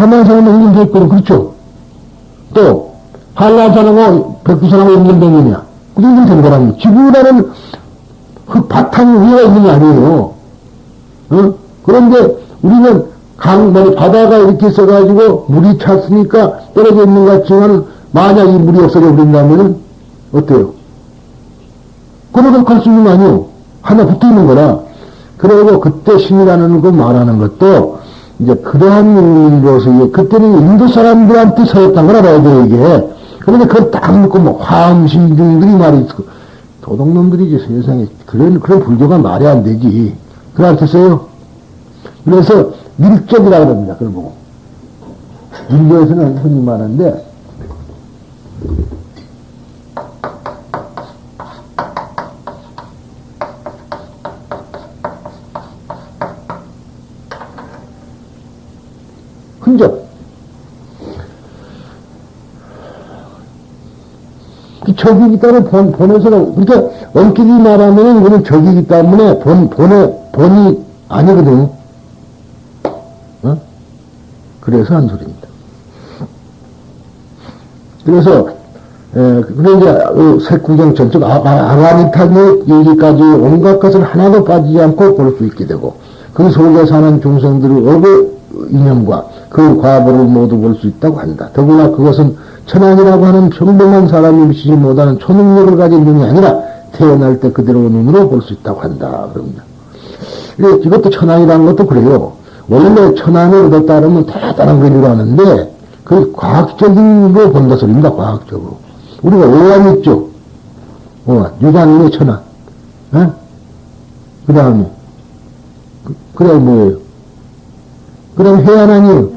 가만히 생각하면 연결됐거든. 그렇죠? 또, 한라산하고 백두산하고 연결되느냐. 연결된 거랍니다. 지구라는 그 바탕 위에 있는 게 아니에요. 어? 그런데 우리는 강, 뭐, 바다가 이렇게 써가지고 물이 찼으니까 떨어져 있는 것 같지만 만약 이 물이 없어져 버린다면 어때요? 그러고 갈수 있는 거 아니에요? 하나 붙어 있는 거라. 그리고 그때 신이라는 거 말하는 것도 이제 그러한 일로서 그때는 인도 사람들한테 서였단 거라 봐야 돼, 이게. 그런데 그걸 딱 놓고 뭐 화엄신중들이 말이 있고 도둑놈들이지 세상에. 그런, 그런 불교가 말이 안 되지. 그한테 써요. 그래서 밀적이라 그럽니다. 그걸 보고. 인도에서는 흔히 말하는데 흔적. 그 적이기 때문에 본, 본에서는, 그러니까 엄격히 말하면 이거는 적이기 때문에 본, 본에, 본이 아니거든. 어? 그래서 한 소리입니다. 그래서, 에, 그래 이제, 그 색구경 전적 아, 아, 얘기까지 온갖 것을 하나도 빠지지 않고 볼 수 있게 되고, 그 속에 사는 중생들의 업의 이념과 그 과보를 모두 볼 수 있다고 한다. 더구나 그것은 천안이라고 하는 평범한 사람이 미치지 못하는 초능력을 가진 눈이 아니라 태어날 때 그대로 눈으로 볼 수 있다고 한다. 그럽니다. 예, 이것도 천안이라는 것도 그래요. 원래 천안을 얻었다 그러면 대단한 걸 이루었는데, 그 과학적인 거 본다 소리입니다, 과학적으로. 우리가 오한 있죠? 오한. 유관인의 천안. 그 다음에, 그, 그 다음에 뭐예요? 그 다음에 해안 아니에요?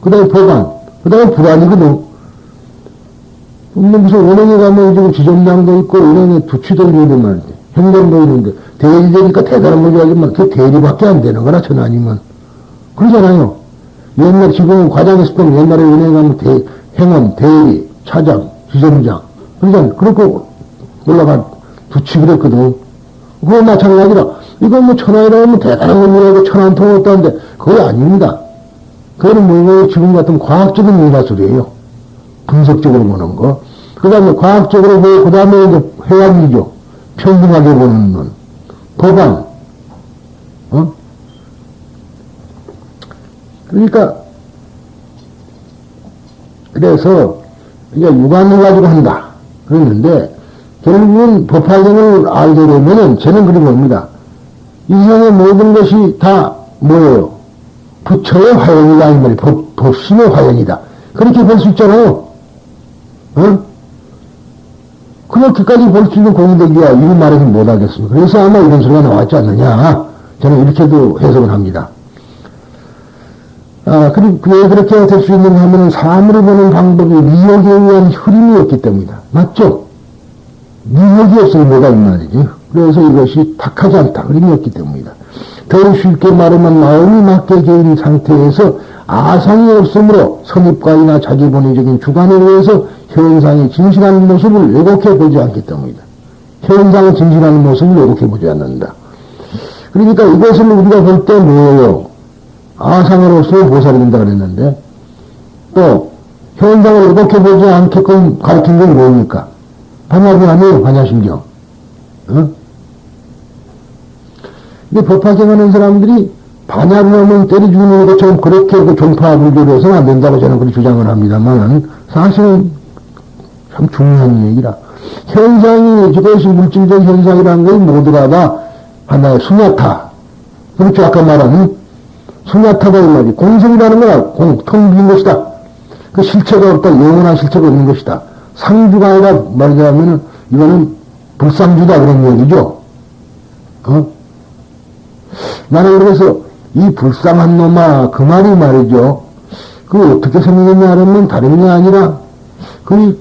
그 다음에 보관. 그 다음에 불안이거든. 뭐 무슨 은행에 가면 지금 지점장도 있고 은행에 두치도 있는 말인데 현금도 있는데 대리 되니까 대단한 거지 하지만 그 대리밖에 안 되는 거나 전 아니면 그러잖아요. 옛날 지금은 과장했을 때는 옛날에 은행 가면 대, 행원, 대리, 차장, 지점장 그러잖아요. 그렇고 올라간 두치 그랬거든. 그거 마찬가지라 이건 뭐 천원이라고 하면 대단한 건이라고 천원 통 얻다는데 그거 아닙니다. 그거는 뭐 지금 같은 과학적인 문화 소리예요. 분석적으로 보는 거. 그 다음에 과학적으로 보고, 그 다음에 이제 회양이죠. 평등하게 보는 눈. 법안. 어? 그러니까, 그래서, 이제 육안을 가지고 한다. 그랬는데, 결국은 법화경을 알게 되면은, 저는 그리 봅니다. 이 세상의 모든 것이 다 뭐예요? 부처의 화연이다. 이 말이 법, 법신의 화연이다. 그렇게 볼 수 있잖아요. 어? 그렇게까지 볼 수 있는 공덕이야. 이 말에서 못하겠습니다. 그래서 아마 이런 소리가 나왔지 않느냐. 저는 이렇게도 해석을 합니다. 아, 그리고 왜 그렇게 될 수 있는가 하면 사물을 보는 방법이 미혹에 의한 흐름이었기 때문이다. 맞죠? 미혹이 없으면 뭐가 있는 말이지. 그래서 이것이 탁하지 않다. 흐름이었기 때문이다. 더 쉽게 말하면 마음이 개인 상태에서 아상이 없으므로 선입관이나 자기 본의적인 주관에 의해서 현상이 진실한 모습을 왜곡해 보지 않기 때문이다. 현상은 진실한 모습을 왜곡해 보지 않는다. 그러니까 이것을 우리가 볼 때 뭐예요? 아상으로서 보살이 된다 그랬는데, 또, 현상을 왜곡해 보지 않게끔 가르친 건 뭡니까? 반야이 아니에요, 반야심경. 어? 근데 법화경하는 사람들이 반야를 하면 때려 죽는 것처럼 그렇게 그 종파 불교를 해서는 안 된다고 저는 그렇게 주장을 합니다만, 사실은 참 중요한 얘기라. 현상이, 그것이 물질적 현상이라는 건 모두가 다 하나의 수냐타. 그렇죠. 아까 말한 수냐타가 이 말이 공성이라는 거야. 공, 텅 빈 것이다. 그 실체가 없다. 영원한 실체가 없는 것이다. 상주가 아니라 말하자면 이거는 불상주다 그런 얘기죠. 어? 나는 그래서 이 불쌍한 놈아 그 말이 말이죠. 그 어떻게 생겼냐 하면 다른 게 아니라 그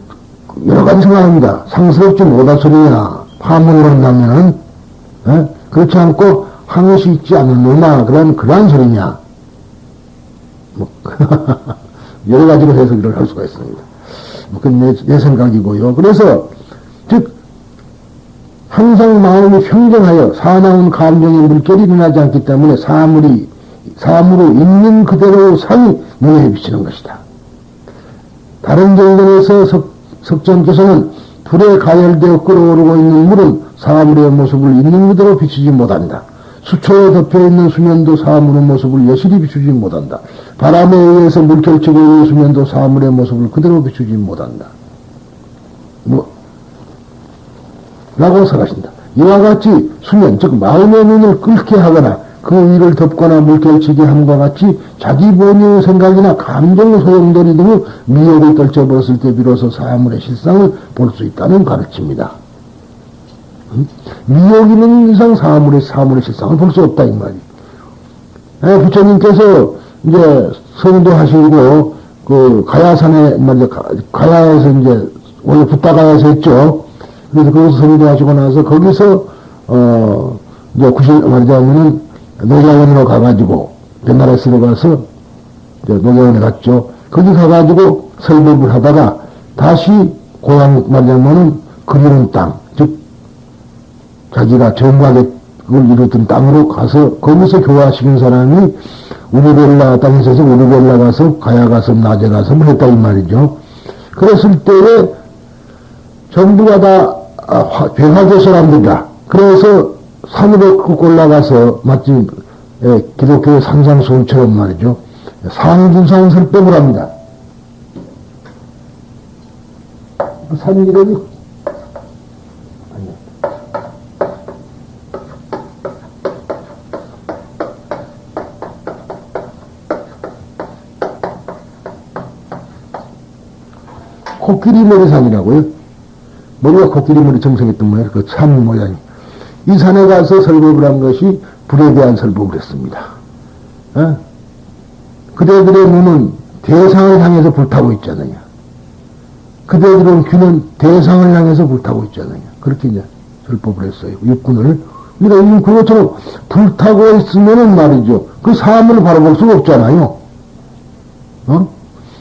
여러 가지 생각합니다. 상스럽지 못한 소리냐. 파문으로 한다면은, 에? 그렇지 않고 항시 있지 않는 놈아. 그런, 그러한 소리냐. 뭐, 여러 가지로 해석을 할 수가 있습니다. 뭐, 그건 내, 내 생각이고요. 그래서, 즉, 항상 마음이 평정하여 사나운 감정의 물결이 일어나지 않기 때문에 사물이, 사물로 있는 그대로 상이 눈에 비치는 것이다. 다른 경전에서 석, 석전께서는 불에 가열되어 끓어오르고 있는 물은 사물의 모습을 있는 그대로 비추지 못한다. 수초에 덮여 있는 수면도 사물의 모습을 여실히 비추지 못한다. 바람에 의해서 물결치고 있는 수면도 사물의 모습을 그대로 비추지 못한다. 뭐, 라고 설하신다. 이와 같이 수면, 즉 마음의 눈을 끓게 하거나 그 위를 덮거나 물결치게 함과 같이 자기 본인의 생각이나 감정 소용돌이 등의 미혹을 떨쳐버렸을 때 비로소 사물의 실상을 볼 수 있다는 가르침이다. 응? 미혹이 있는 이상 사물의 사물의 실상을 볼 수 없다 이 말이. 에, 부처님께서 이제 성도하시고 그 가야산에 가야에서 이제 원래 붓다가야에서 했죠. 그래서 거기서 성도하시고 나서 거기서 어 이제 구실 말하자면은 노자원으로 가가지고 베나레스로 가서 이제 노자원에 갔죠. 거기 가가지고 설법을 하다가 다시 고향 말하자면은 그리는 땅, 즉 자기가 정박에 그걸 이루던 땅으로 가서 거기서 교화시킨 사람이 우르벨라 땅에 있어서 우르벨라 가서 가야 가서 낮에 가서 뭐 했다 이 말이죠. 그랬을 때에 전부가 다 아, 화- 배화교 사람들이다. 그래서 산으로 그 올라가서 마치 예, 기독교의 산상수훈처럼 말이죠. 상준산 설법을 합니다. 그 산 이름이. 코끼리 머리산이라고요. 머리가 코끼리 머리 정성했던 모양, 그산 모양이. 이 산에 가서 설법을 한 것이 불에 대한 설법을 했습니다. 어? 그대들의 눈은 대상을 향해서 불타고 있잖아요. 그대들은 귀는 대상을 향해서 불타고 있잖아요. 그렇게 이제 설법을 했어요. 육군을. 이미 그것처럼 불타고 있으면은 말이죠. 그 사람을 바라볼 수가 없잖아요. 어?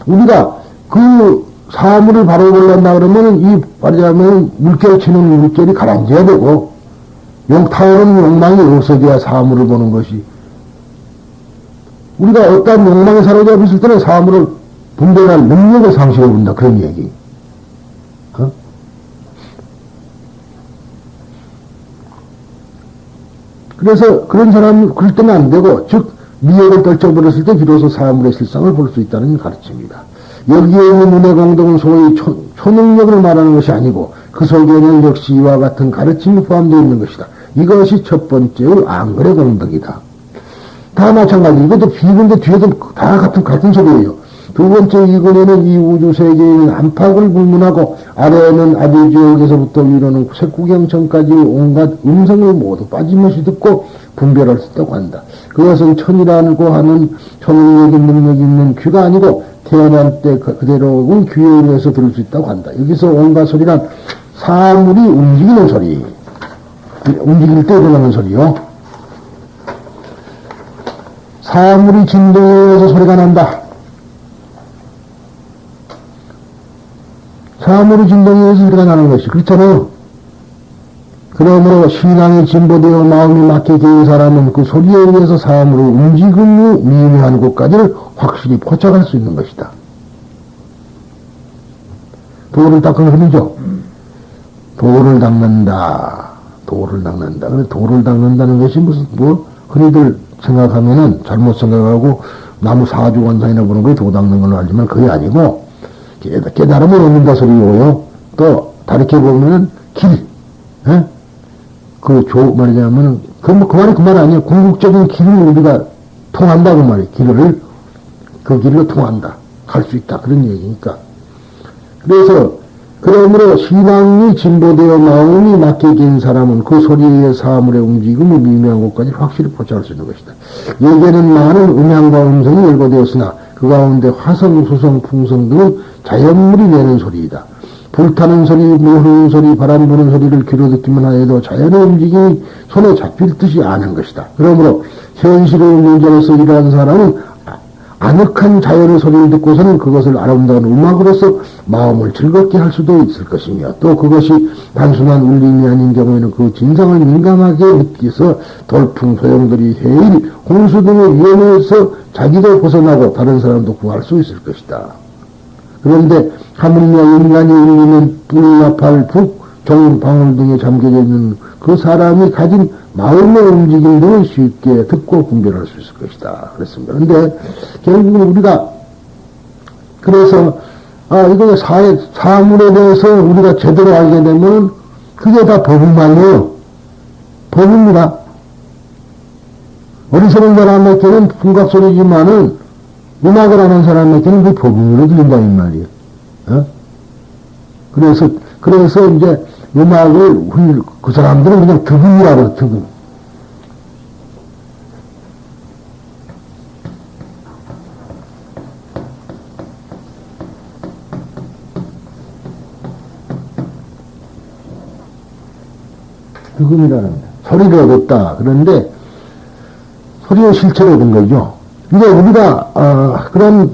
우리가 그 사물을 바로 보려다 그러면은 이 말하자면 물결 치는 물결이 가라앉아야 되고 용 타오르는 욕망이 없어져야 사물을 보는 것이 우리가 어떤 욕망에 사로잡혔을 때는 사물을 분별할 능력을 상실해 본다 그런 얘기. 어? 그래서 그런 사람 그럴 때는 안 되고 즉 미역을 떨쳐버렸을 때 비로소 사물의 실상을 볼 수 있다는 가르침입니다. 여기에 있는 눈의 공동은 소위 초, 초능력을 말하는 것이 아니고 그 속에는 역시 이와 같은 가르침이 포함되어 있는 것이다. 이것이 첫 번째의 앙글의 공덕이다. 다 마찬가지. 이것도 비근데 뒤에도 다 같은, 같은 소리예요. 두 번째 이근에는 이 우주 세계에는 안팎을 불문하고 아래에는 아비지역에서부터 위로는 색구경천까지 온갖 음성을 모두 빠짐없이 듣고 분별할 수 있다고 한다. 그것은 천이라고 하는 초능력인 능력이 있는 귀가 아니고 태어날 때 그- 그대로 온 귀에 의해서 들을 수 있다고 한다. 여기서 온갖 소리란 사물이 움직이는 소리. 움직일 때 일어나는 소리요. 사물이 진동에 의해서 소리가 난다. 사물이 진동에 의해서 소리가 나는 것이 그렇잖아요. 그러므로 신앙이 진보되어 마음이 개인 사람은 그 소리에 의해서 사물을 움직임이 미묘한 곳까지를 확실히 포착할 수 있는 것이다. 돌을 닦은 소리죠. 돌을 닦는다. 돌을 닦는다. 근데 돌을 닦는다는 것이 무슨, 뭐, 흔히들 생각하면은 잘못 생각하고 나무 사주 원상이나 보는 거에 도 닦는 걸로 알지만 그게 아니고 깨- 깨달음을 얻는다 소리고요. 또 다르게 보면은 길, 예? 그 조, 말이냐면은, 그, 뭐, 그 말이 그 말 아니에요. 궁극적인 길을 우리가 통한다, 그 말이에요. 길을, 그 길로 통한다. 갈 수 있다. 그런 얘기니까. 그래서, 그러므로 신앙이 진보되어 마음이 맡겨진 사람은 그 소리의 사물의 움직임이 미묘한 것까지 확실히 포착할 수 있는 것이다. 여기에는 많은 음향과 음성이 열거되었으나 그 가운데 화성, 수성, 풍성 등은 자연물이 내는 소리이다. 불타는 소리, 물 흐르는 소리, 바람 부는 소리를 귀로 듣기만 하여도 자연의 움직임이 손에 잡힐 듯이 아는 것이다. 그러므로 현실의 문제로서 일하는 사람은 아늑한 자연의 소리를 듣고서는 그것을 아름다운 음악으로서 마음을 즐겁게 할 수도 있을 것이며 또 그것이 단순한 울림이 아닌 경우에는 그 진상을 민감하게 느껴서 돌풍 소용돌이 해일, 홍수 등의 위험에서 자기도 벗어나고 다른 사람도 구할 수 있을 것이다. 그런데 하물며 인간이 울리는 뿌리와 발, 북, 종, 방울 등에 잠겨져 있는 그 사람이 가진 마음의 움직임 등을 쉽게 듣고 분별할 수 있을 것이다. 그랬습니다. 그런데 결국 우리가 그래서 아 이거 사회 사물에 대해서 우리가 제대로 알게 되면 그게 다 법이만이에요. 법입니다. 어리석은 사람에게는 풍각소리지만은 음악을 하는 사람에게는 그 법음으로 들린다 이 말이에요. 어? 그래서 그래서 이제 음악을 훌- 그 사람들은 그냥 득음이라고 득음. 득음이라는. 소리를 얻었다. 그런데 소리의 실체를 얻은 거죠. 이제 우리가 어, 그런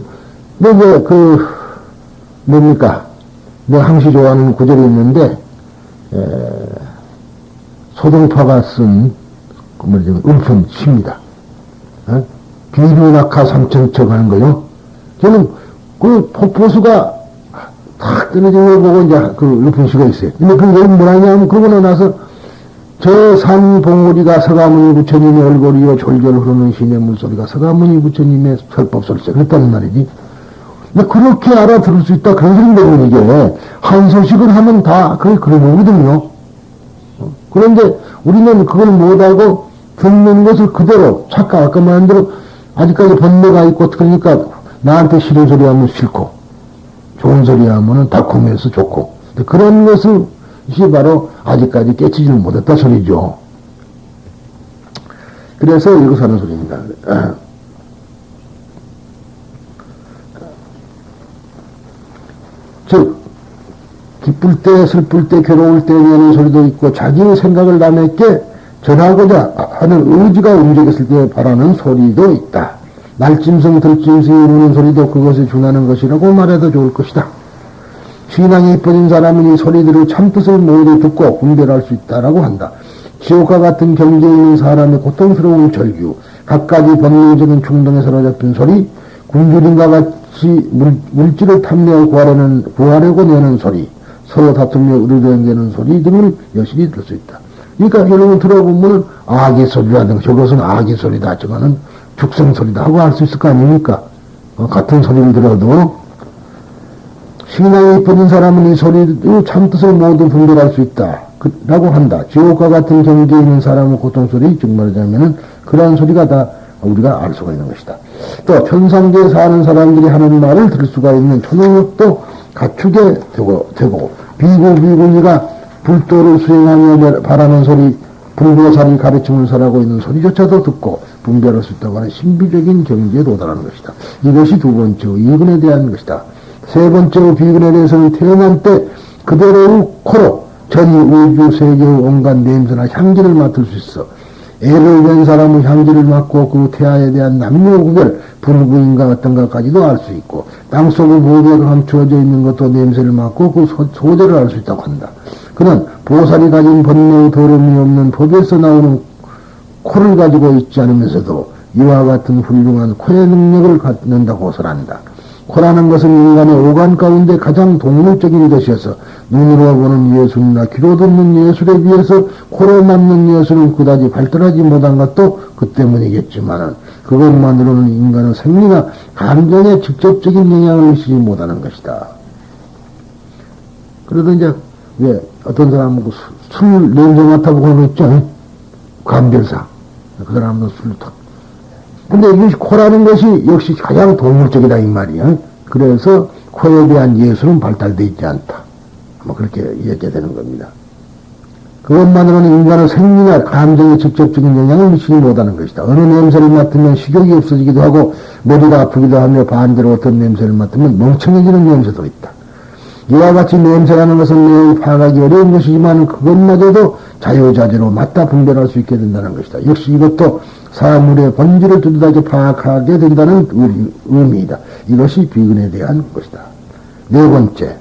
근데 이제 그 뭡니까? 내가 항시 좋아하는 구절이 있는데 에, 소동파가 쓴그 뭐지 음품 시입니다. 어? 비류낙하 삼천척 하는 거요. 저는 그 폭포수가 탁 떨어진 걸 보고 이제 그 음품 시가 있어요. 근데 그게 뭐라냐면 그러고 나서 저 산 봉우리가 서가모니 부처님의 얼굴이요 졸졸 흐르는 시내 물소리가 서가모니 부처님의 설법 소리죠. 그랬다는 말이지. 그렇게 알아들을 수 있다 그런 소리인데 이게 한 소식을 하면 다 그게 그런 거거든요. 어, 그런데 우리는 그걸 못하고 듣는 것을 그대로 착각 아까 말한 대로 아직까지 번뇌가 있고 그러니까 나한테 싫은 소리 하면 싫고 좋은 소리 하면은 달콤해서 좋고 그런 것을 이 바로 아직까지 깨치지를 못했다 소리죠. 그래서 이거 사는 소리입니다. 아. 즉 기쁠 때, 슬플 때, 괴로울 때 내는 소리도 있고 자기의 생각을 남에게 전하고자 하는 의지가 움직였을 때 바라는 소리도 있다. 날짐승, 들짐승이 우는 소리도 그것에 준하는 것이라고 말해도 좋을 것이다. 신앙이 이뻐진 사람은 이 소리들의 참뜻을 모두 듣고 분별할 수 있다라고 한다. 지옥과 같은 경계에 있는 사람의 고통스러운 절규, 갖가지 본능적인 충동에 사로잡힌 소리, 굶주림과 같이 물, 물질을 탐내어 구하려는, 구하려고 내는 소리, 서로 다투며 으르렁대는 소리 등을 여실히 들을 수 있다. 그러니까 여러분 들어보면 아기 소리라든가 저것은 아기 소리다, 저거는 죽성 소리다 하고 알 수 있을 거 아닙니까? 어, 같은 소리를 들어도 신앙이 이쁘는 사람은 이 소리의 참뜻을 모두 분별할 수 있다. 그, 라고 한다. 지옥과 같은 경계에 있는 사람의 고통소리, 즉 말하자면은 그러한 소리가 다 우리가 알 수가 있는 것이다. 또 천상계에 사는 사람들이 하는 말을 들을 수가 있는 초능력도 갖추게 되고, 되고 비구 비구니가 불도를 수행하며 바라는 소리, 불보살이 가르침을 설하고 있는 소리조차도 듣고 분별할 수 있다고 하는 신비적인 경지에 도달하는 것이다. 이것이 두 번째 이근에 대한 것이다. 세 번째로 비근에 대해서는 태어난 때 그대로의 코로 전 우주 세계의 온갖 냄새나 향기를 맡을 수 있어. 애를 낸 사람의 향기를 맡고 그 태아에 대한 남녀 구별, 불구인가 어떤 것까지도 알 수 있고, 땅속의 모두가 감추어져 있는 것도 냄새를 맡고 그 소, 소재를 알 수 있다고 한다. 그는 보살이 가진 번뇌의 더러움이 없는 법에서 나오는 코를 가지고 있지 않으면서도 이와 같은 훌륭한 코의 능력을 갖는다고 설한다. 코라는 것은 인간의 오간 가운데 가장 동물적인 것이어서 눈으로 보는 예술이나 귀로 듣는 예술에 비해서 코로 맞는 예술은 그다지 발달하지 못한 것도 그 때문이겠지만은 그것만으로는 인간의 생리나 감정에 직접적인 영향을 미치지 못하는 것이다. 그래도 이제 왜 어떤 사람은 그 술, 술 냄새 맡아보고 있죠? 감별상. 그 사람은 술을 탁 근데 이것이 코라는 것이 역시 가장 동물적이다 이 말이야. 그래서 코에 대한 예술은 발달되어 있지 않다. 뭐 그렇게 이야기가 되는 겁니다. 그것만으로는 인간의 생리나 감정에 직접적인 영향을 미치지 못하는 것이다. 어느 냄새를 맡으면 식욕이 없어지기도 하고 머리가 아프기도 하며 반대로 어떤 냄새를 맡으면 멍청해지는 냄새도 있다. 이와 같이 냄새라는 것은 매우 파악하기 어려운 것이지만 그것마저도 자유자재로 맞다 분별할 수 있게 된다는 것이다. 역시 이것도 사물의 본질을 두드다지 파악하게 된다는 의미이다. 이것이 비근에 대한 것이다. 네 번째.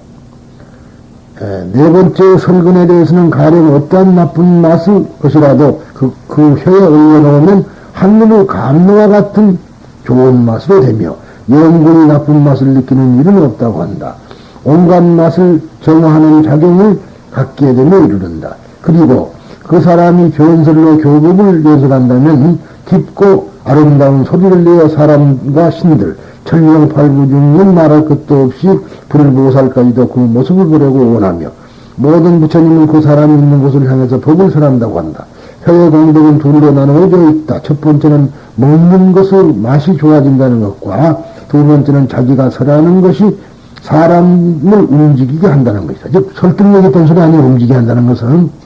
에, 네 번째 설근에 대해서는 가령 어떠한 나쁜 맛을 것이라도 그, 그 혀에 올려놓으면 한눈의 감로와 같은 좋은 맛으로 되며 영분이 나쁜 맛을 느끼는 일은 없다고 한다. 온갖 맛을 정화하는 작용을 갖게 되며 이르른다. 그리고 그 사람이 변설로 교법을 연설한다면 깊고 아름다운 소리를 내어 사람과 신들, 천명팔구중은 말할 것도 없이 불보살까지도 그 모습을 보려고 원하며 모든 부처님은 그 사람이 있는 곳을 향해서 법을 설한다고 한다. 혀의 공덕은 둘로 나누어져 있다. 첫 번째는 먹는 것을 맛이 좋아진다는 것과 두 번째는 자기가 설하는 것이 사람을 움직이게 한다는 것이다. 즉, 설득력 있던 소리 아니에요. 움직이게 한다는 것은.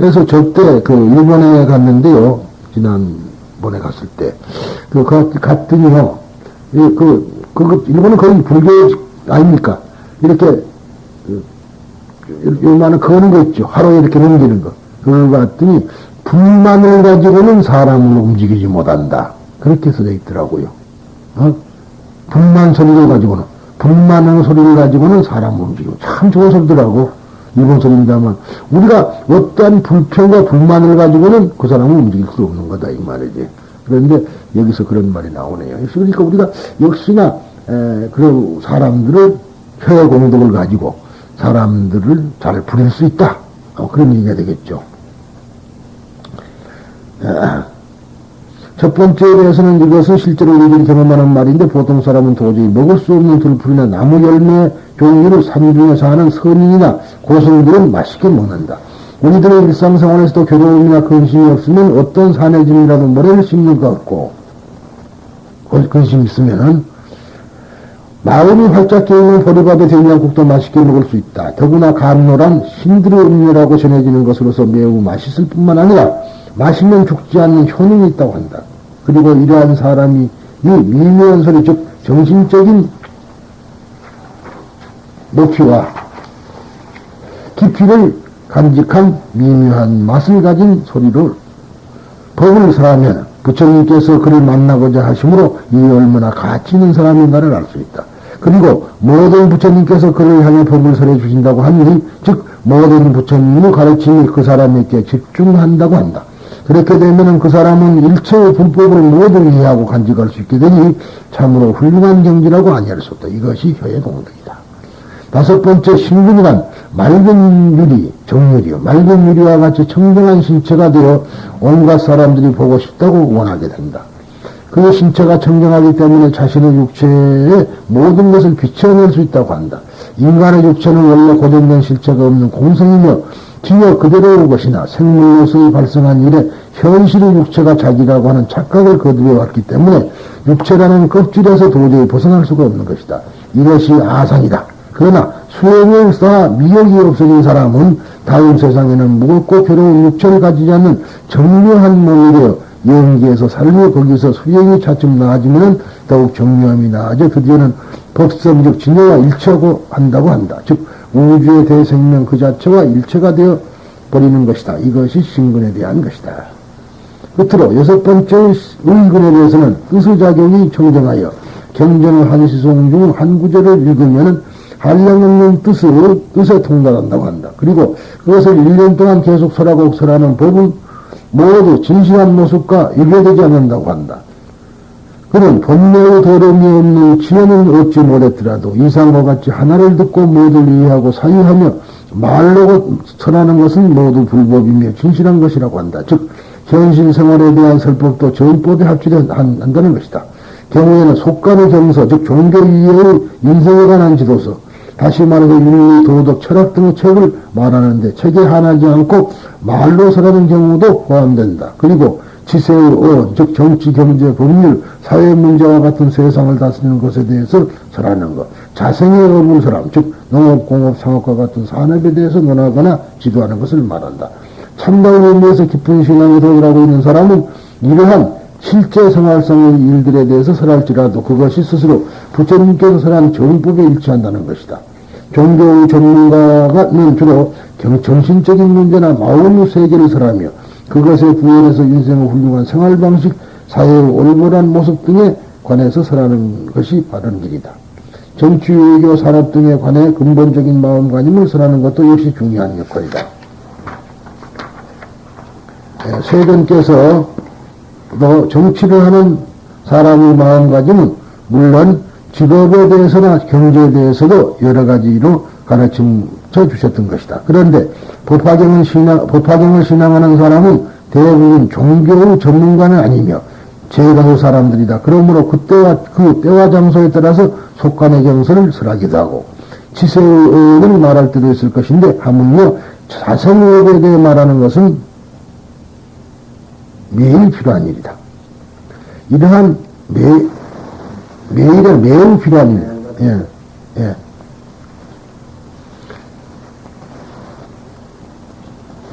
그래서 저때 그 일본에 갔는데요. 지난번에 갔을 때. 그, 그 갔더니요. 이, 그, 그, 일본은 거의 불교 아닙니까? 이렇게, 그, 요만한 거는 거 있죠. 하루에 이렇게 넘기는 거. 그걸 봤더니, 불만을 가지고는 사람을 움직이지 못한다. 그렇게 써져 있더라고요. 어? 불만 소리를 가지고는, 불만하는 소리를 가지고는 사람을 움직이고. 참 좋은 소리더라고. 일본 소리입니다만. 우리가 어떠한 불평과 불만을 가지고는 그 사람을 움직일 수 없는 거다, 이 말이지. 그런데 여기서 그런 말이 나오네요. 그러니까 우리가 역시나, 에, 그런 사람들을 혀의 공덕을 가지고 사람들을 잘 부릴 수 있다. 어, 그런 얘기가 되겠죠. 첫 번째에 대해서는 이것은 실제로 우리들이 경험하는 말인데 보통 사람은 도저히 먹을 수 없는 들풀이나 나무 열매 종류를 산중에 사는 선인이나 고성들은 맛있게 먹는다. 우리들의 일상생활에서도 괴로움이나 근심이 없으면 어떤 산해짐이라도 모래를 심는 것 같고 근심 있으면은 마음이 활짝 깨있는 보리밥에 된장국도 맛있게 먹을 수 있다. 더구나 감노란 신들의 음료라고 전해지는 것으로서 매우 맛있을 뿐만 아니라 마시면 죽지 않는 효능이 있다고 한다. 그리고 이러한 사람이 이 미묘한 소리, 즉 정신적인 높이와 깊이를 간직한 미묘한 맛을 가진 소리를 법을 설하면 부처님께서 그를 만나고자 하심으로 이 얼마나 가치 있는 사람인가를 알 수 있다. 그리고 모든 부처님께서 그를 향해 법을 설해 주신다고 하니 즉 모든 부처님의 가르침이 그 사람에게 집중한다고 한다. 그렇게 되면 그 사람은 일체의 불법을 모두 이해하고 간직할 수 있게 되니 참으로 훌륭한 경지라고 아니할 수 없다. 이것이 혀의 공덕이다. 다섯 번째 신근이란 맑은 유리, 정유리요. 맑은 유리와 같이 청정한 신체가 되어 온갖 사람들이 보고 싶다고 원하게 된다. 그 신체가 청정하기 때문에 자신의 육체에 모든 것을 비춰낼 수 있다고 한다. 인간의 육체는 원래 고정된 실체가 없는 공성이며 기여 그대로의 것이나 생물로서의 발생한 일에 현실의 육체가 자기라고 하는 착각을 거두어 왔기 때문에 육체라는 껍질에서 도저히 벗어날 수가 없는 것이다. 이것이 아상이다. 그러나 수행을 쌓아 미역이 없어진 사람은 다음 세상에는 무겁고 괴로운 육체를 가지지 않는 정묘한 몸이 되어 영기에서 살며 거기서 수행이 차츰 나아지면 더욱 정묘함이 나아져 드디어는 법성 즉 진여와 일체하고 한다고 한다. 즉 우주의 대생명 그 자체와 일체가 되어 버리는 것이다. 이것이 신근에 대한 것이다. 끝으로 여섯 번째 의근에 대해서는 뜻의작용이 청정하여 경전을 한 시송 중 한 구절을 읽으면 한량 없는 뜻을, 뜻에 통달한다고 한다. 그리고 그것을 1년 동안 계속 설하고 설하는 법은 모두 진실한 모습과 일례되지 않는다고 한다. 그는 본내의 더러움이 없는 지혜는 얻지 못했더라도 이상과 같이 하나를 듣고 모두를 이해하고 사유하며 말로 설하는 것은 모두 불법이며 진실한 것이라고 한다. 즉 현실 생활에 대한 설법도 전법에 합치한다는 것이다. 경우에는 속간의 경서, 즉 종교 이해의 인생에 관한 지도서, 다시 말해서 윤리, 도덕, 철학 등의 책을 말하는데 책에 한하지 않고 말로 설하는 경우도 포함된다. 그리고 지세의 어, 즉 정치, 경제, 법률, 사회 문제와 같은 세상을 다스리는 것에 대해서 설하는 것. 자생의 업을 설함, 즉 농업, 공업, 상업과 같은 산업에 대해서 논하거나 지도하는 것을 말한다. 참다운 의미에서 깊은 신앙에 도달하고 있는 사람은 이러한 실제 생활성의 일들에 대해서 설할지라도 그것이 스스로 부처님께서 설한 정법에 일치한다는 것이다. 종교 전문가는 주로 정신적인 문제나 마음의 세계를 설하며 그것에 부연해서 인생의 훌륭한 생활 방식, 사회의 올바른 모습 등에 관해서 설하는 것이 바른 길이다. 정치, 외교, 산업 등에 관해 근본적인 마음가짐을 설하는 것도 역시 중요한 역할이다. 네, 세존께서 또 정치를 하는 사람의 마음가짐은 물론 직업에 대해서나 경제에 대해서도 여러 가지로 가르쳐 주셨던 것이다. 그런데 법화경을 신앙, 법화경을 신앙하는 사람은 대부분 종교 전문가는 아니며 제가수 사람들이다. 그러므로 그때와 그 때와 장소에 따라서 속간의 경서를 설하기도 하고 지세를 말할 때도 있을 것인데 하물며 자성의에 대해 말하는 것은 매일 필요한 일이다. 이러한 매, 매일에 매우 필요한 일. 예, 예.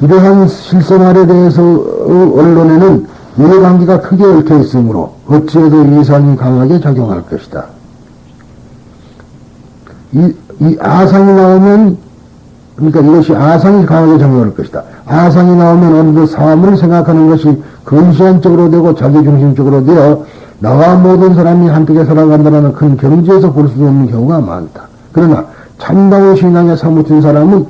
이러한 실생활에 대해서 언론에는 이해관계가 크게 얽혀 있으므로 어찌해도 이상이 강하게 작용할 것이다. 이, 이 아상이 나오면 그러니까 이것이 아상이 강하게 작용할 것이다. 아상이 나오면 어느 사물을 생각하는 것이 근시안적으로 되고 자기중심적으로 되어 나와 모든 사람이 함께 살아간다는 큰 경지에서 볼 수 없는 경우가 많다. 그러나 참다운 신앙에 사무친 사람은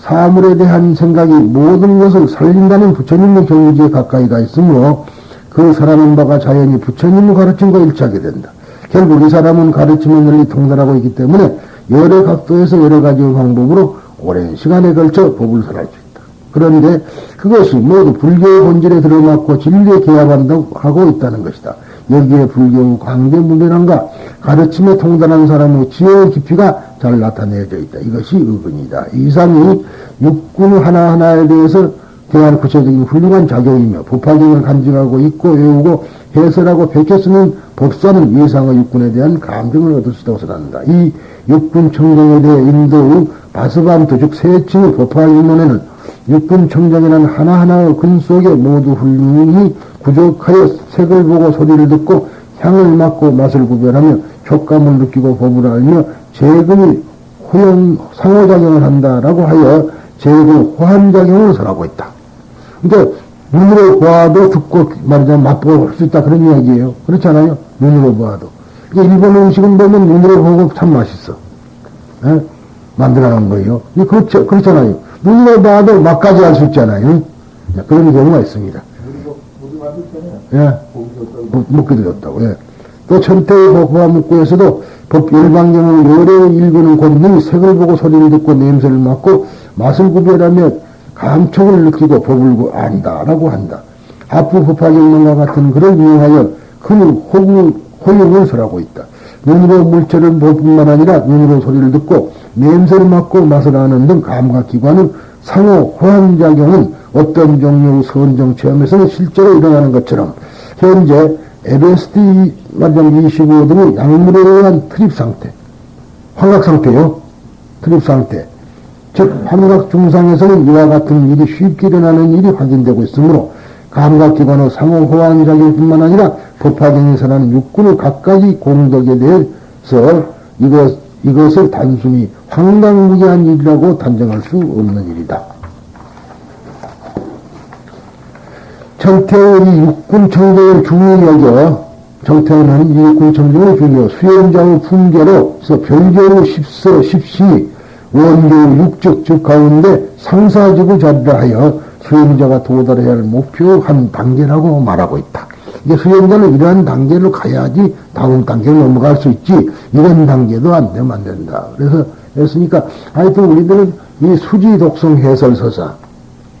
사물에 대한 생각이 모든 것을 살린다는 부처님의 경지에 가까이 가 있으므로 그 사람은 바가 자연히 부처님의 가르침과 일치하게 된다. 결국 이 사람은 가르침의 널리 통달하고 있기 때문에 여러 각도에서 여러 가지 방법으로 오랜 시간에 걸쳐 법을 설할 수 있다. 그런데 그것이 모두 불교의 본질에 들어맞고 진리에 개합한다고 하고 있다는 것이다. 여기에 불교의 광대무변함과 가르침에 통달한 사람의 지혜의 깊이가 잘 나타내져 있다. 이것이 의근이다. 이상이 육군 하나하나에 대해서 대한 구체적인 훌륭한 작용이며 법화경을 간증하고 있고 외우고 해설하고 베껴 쓰는 법사는 이상의 육군에 대한 감정을 얻을 수 있다고 생각한다. 이 육군 청정에 대해 인도의 바스밤 도죽 세층의 법화 일문에는 육군 청정이라는 하나하나의 근 속에 모두 훌륭히 구족하여 색을 보고 소리를 듣고 향을 맡고 맛을 구별하며 촉감을 느끼고 법을 알며 재근이 호영 상호작용을 한다라고 하여 재근 호환작용을 설하고 있다. 그러니까 눈으로 보아도 듣고 말하자면 맛보고 할 수 있다 그런 이야기예요. 그렇잖아요. 눈으로 보아도. 그러니까 일본 음식은 보면 눈으로 보고 참 맛있어. 예? 만들어 놓은 거예요. 그렇죠, 그렇잖아요. 눈으로 봐도 맛까지 알수 있잖아요. 예, 그런 경우가 있습니다. 예. 먹기도 좋다고, 예. 또 천태의 복화 묵고에서도 법 열방경을 노래 읽는 권능이 색을 보고 소리를 듣고 냄새를 맡고 맛을 구별하며 감촉을 느끼고 법을 안다라고 한다. 하프 법화경문과 같은 그런 유행하여 큰 호구, 호용을 설하고 있다. 눈으로 물체를 볼 뿐만 아니라 눈으로 소리를 듣고 냄새를 맡고 맛을 아는 등 감각기관은 상호 호환작용은 어떤 종류의 선정 체험에서는 실제로 일어나는 것처럼 현재 LSD 말장 25 등의 약물에 의한 트립 상태, 환각 상태요. 트립 상태. 즉, 환각 증상에서는 이와 같은 일이 쉽게 일어나는 일이 확인되고 있으므로 감각기관의 상호 호환작용뿐만 아니라 법화경에서는 육군의 각가지 공덕에 대해서 이것, 이것을 단순히 황당무계한 일이라고 단정할 수 없는 일이다. 정태원이 육군 청정을 중요히 여겨 정태원은 이 육군 청정을 중요 수행자의 품계로서 별교의 십서 십시 원교의 육적 즉 가운데 상사직의 자리를 하여 수행자가 도달해야 할 목표 한 단계라고 말하고 있다. 이게 수행자는 이러한 단계로 가야지 다음 단계로 넘어갈 수 있지 이런 단계도 안 되면 안 된다. 그래서 했으니까 하여튼 우리들은 이 수지 독성 해설 서사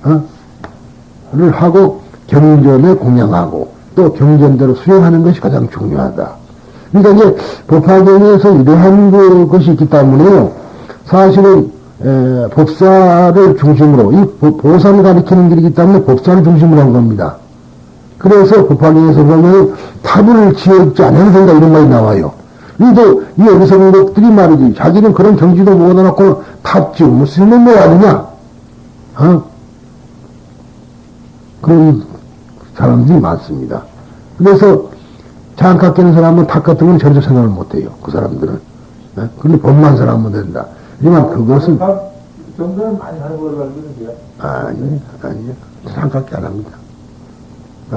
어? 를 하고 경전에 공양하고 또 경전대로 수행하는 것이 가장 중요하다. 그러니까 이제 법화경에서 이러한 그 것이 있기 때문에요. 사실은 에, 법사를 중심으로 이 보살을 가리키는 길이기 때문에 법사를 중심으로 한 겁니다. 그래서 법화경에서 보면 탑을 지었지 않은 생각 이런 말이 나와요. 이도 이 어리석은것들이 말이지 자기는 그런 경지도 못 얻어놓고 탑 지으면 뭐 쓸모뭐 하느냐? 어? 그런 사람들이 많습니다. 그래서 장갑 끼는 사람은 탑 같은 건 전혀 생각을 못 해요. 그 사람들은. 네? 근데 법만 사람은 된다. 하지만 그것은. 정도는 많이 하는 걸로 알고 있는데요. 아니, 아니요. 장갑 안 합니다.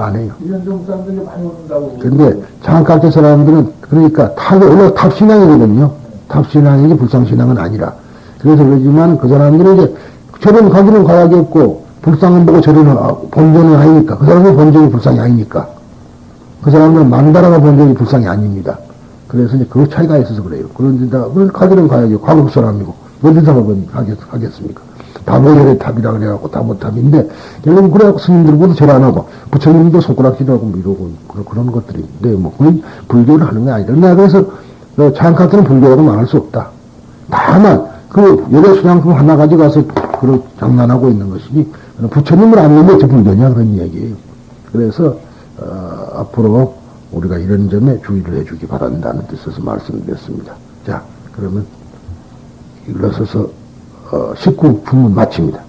안 해요. 이현종 사람들이 많이 오는다고. 근데 장갑 사람들은 그러니까 탑이 원래 탑신앙이거든요. 탑신앙이지 불상신앙은 아니라. 그래서 그러지만 그 사람들은 이제 저런 가기는 가야겠고 불상은 보고 저런 본전은 아니니까. 그 사람은 본전이 불상이 아니니까. 그 사람은 만다라가 본 적이 불상이 아닙니다. 그래서 이제 그 차이가 있어서 그래요. 그런데다, 그런 가기는 가야죠. 과거 사람이고. 어디서 하겠, 하겠습니까? 다모열의 탑이라 그래갖고 다모탑인데, 결국은 그래갖고 스님들보다 절 안 하고, 부처님도 손가락질하고 뭐 이러고, 그런, 그런 것들이 있는데, 뭐, 그건 불교를 하는 게 아니다. 내가 그래서, 어, 창카트는 불교라고 말할 수 없다. 다만, 그 여자 수양품 하나 가져가서, 그런 장난하고 있는 것이니, 부처님을 안 믿는 게 불교냐, 그런 이야기예요. 그래서, 어, 앞으로 우리가 이런 점에 주의를 해주기 바란다는 뜻에서 말씀드렸습니다. 자, 그러면 일러서서 어, 19분문 마칩니다.